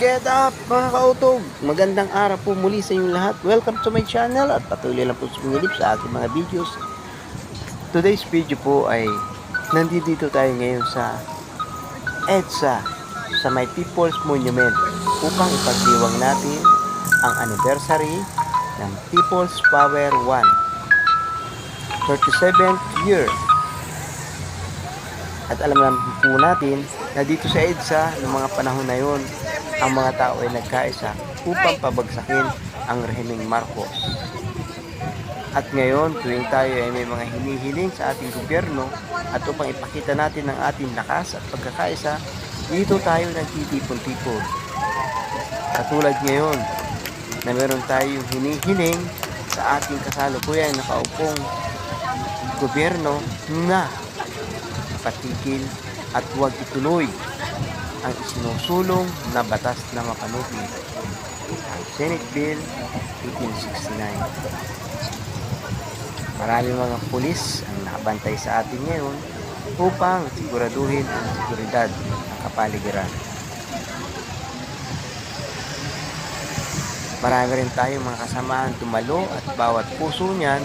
Get up mga kautog! Magandang araw po muli sa inyong lahat. Welcome to my channel at patuloy lang po sumilip sa aking mga videos. Today's video po ay nandito tayo ngayon sa EDSA sa may People's Monument upang ipagdiwang natin ang anniversary ng People's Power 1 37th year at alam naman po natin na dito sa EDSA noong mga panahon na yon ang mga tao ay nagkaisa upang pabagsakin ang rehimeng Marcos. At ngayon, tuwing tayo ay may mga hinihiling sa ating gobyerno at upang ipakita natin ang ating lakas at pagkakaisa, dito tayo nagtitipon-tipon. Katulad ngayon, na meron tayong hinihiling sa ating kasalukuyan nakaupong gobyerno na patigil at huwag ituloy ang isinusulong na batas na mapanuti ang Senate Bill 1869. Maraming mga pulis ang nakabantay sa atin ngayon upang siguraduhin ang seguridad ng kapaligiran. Marami rin tayong mga kasamaan tumalo at bawat puso niyan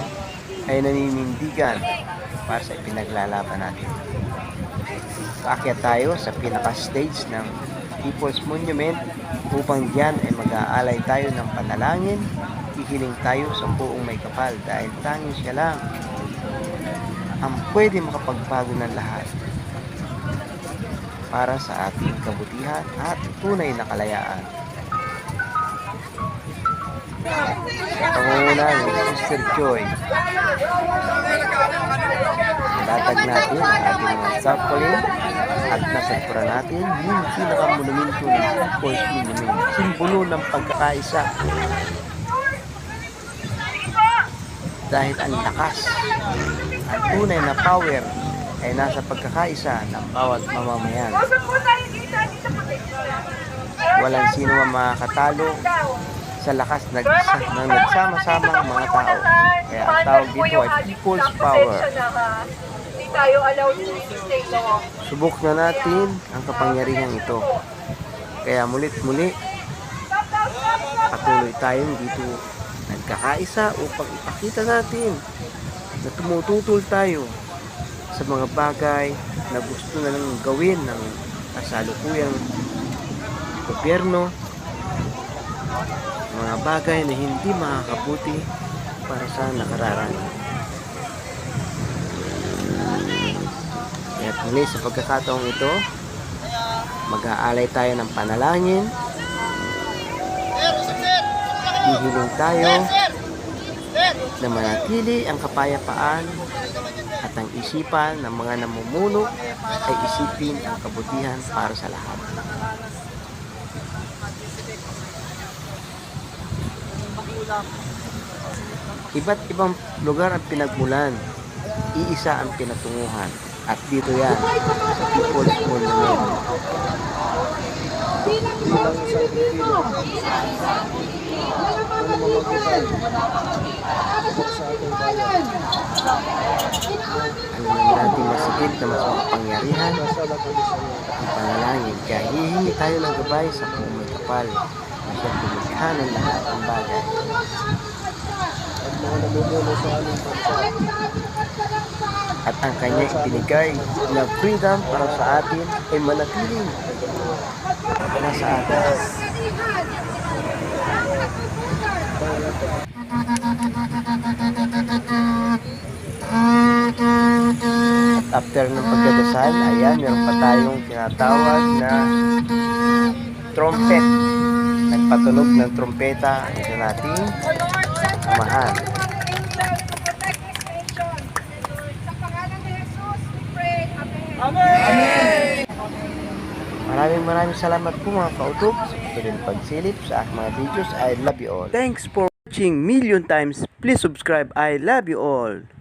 ay naninindigan para sa ipinaglalaban natin. Paakyat tayo sa pinaka-stage ng People's Monument upang diyan ay mag-aalay tayo ng panalangin, hihiling tayo sa buong may kapal dahil tanging siya lang ang pwede makapagbago ng lahat para sa ating kabutihan at tunay na kalayaan. Pangunguna ni Sister Joy, Latag natin ang ating mga sapling at nasagpura natin yung pinakamonumento ng People's Monument, simbolo ng pagkakaisa. Dahil ang lakas at tunay na power ay nasa pagkakaisa ng bawat mamamayan. Walang sino ang makakatalo sa lakas ng, ng nagsama-samang mga tao. Kaya ang tawag dito ay People's Power. Hindi tayo allowed to stay long. Subok na natin ang kapangyarihan ito. Kaya mulit muli, patuloy tayong dito nagkakaisa upang ipakita natin na tumututol tayo sa mga bagay na gusto na lang gawin ng kasalukuyang gobyerno mga bagay na hindi makakabuti para sa nakararaan. At muli sa pagkakataong ito, mag-aalay tayo ng panalangin. Hihiling tayo na manatili ang kapayapaan at ang isipan ng mga namumuno ay isipin ang kabutihan para sa lahat. Iba't ibang lugar ang pinagmulan, iisa ang pinatunguhan. At dito yan, sa People's Monument. bilang isang Pilipino naman natin masigit na mas makapangyarihan ang panalangin. Kaya hihingi tayo ng gabay sa kung may kapal na tumikha ng lahat ng bagay. At mga namumuno sa aming bansa. At ang kanya ibinigay na freedom para sa atin ay manatiling nasa atin. At after ng pagdadasal, ayan, meron pa tayong tinatawag na trumpet. Nagpatunog ng trumpeta ang ito nating amahan. Sa pangalan ni Jesus, we pray. Amen. Maraming maraming salamat po mga kautog sa patuloy pagsilip sa aking mga videos. I love you all. Thanks for watching million times. Please subscribe. I love you all.